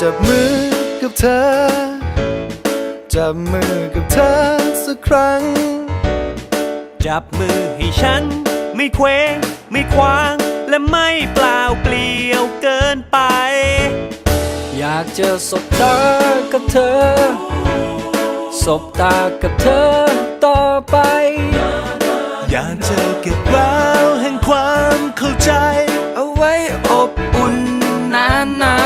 จับมือกับเธอ จับมือกับเธอสักครั้ง จับมือให้ฉัน ไม่เคว้งไม่คว้าง และไม่เปล่าเปลี่ยวเกินไป อยากเจะสบตากับเธอ สบตากับเธอต่อไป อยากเจะเก็บแววแห่งความเข้าใจ เอาไว้อบอุ่นนานา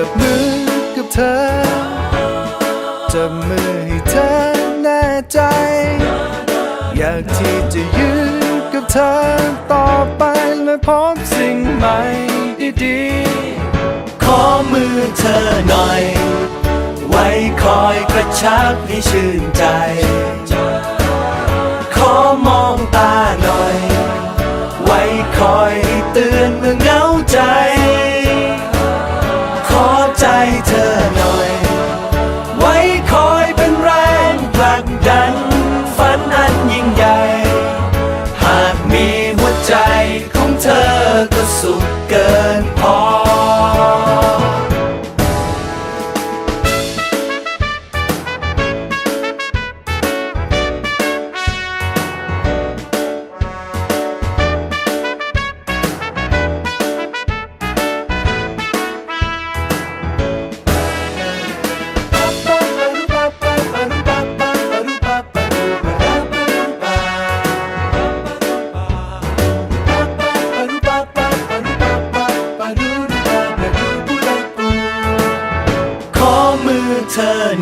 จับมือกับเธอ จับมือให้เธอแน่ใจ อยากที่จะยืนกับเธอต่อไปและพบสิ่งใหม่ดีๆขอมือเธอหน่อย ไว้คอยกระชับให้ชื่นใจ ขอมองตาหน่อย ไว้คอยเตือนเมื่อเหงาใจ สุขเกินพอ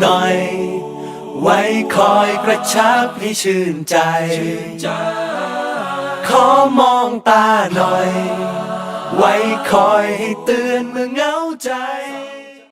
หน่อย ไว้คอยกระชับให้ชื่นใจ ขอมองตาหน่อย ไว้คอยให้เตือนเมื่อเหงาใจ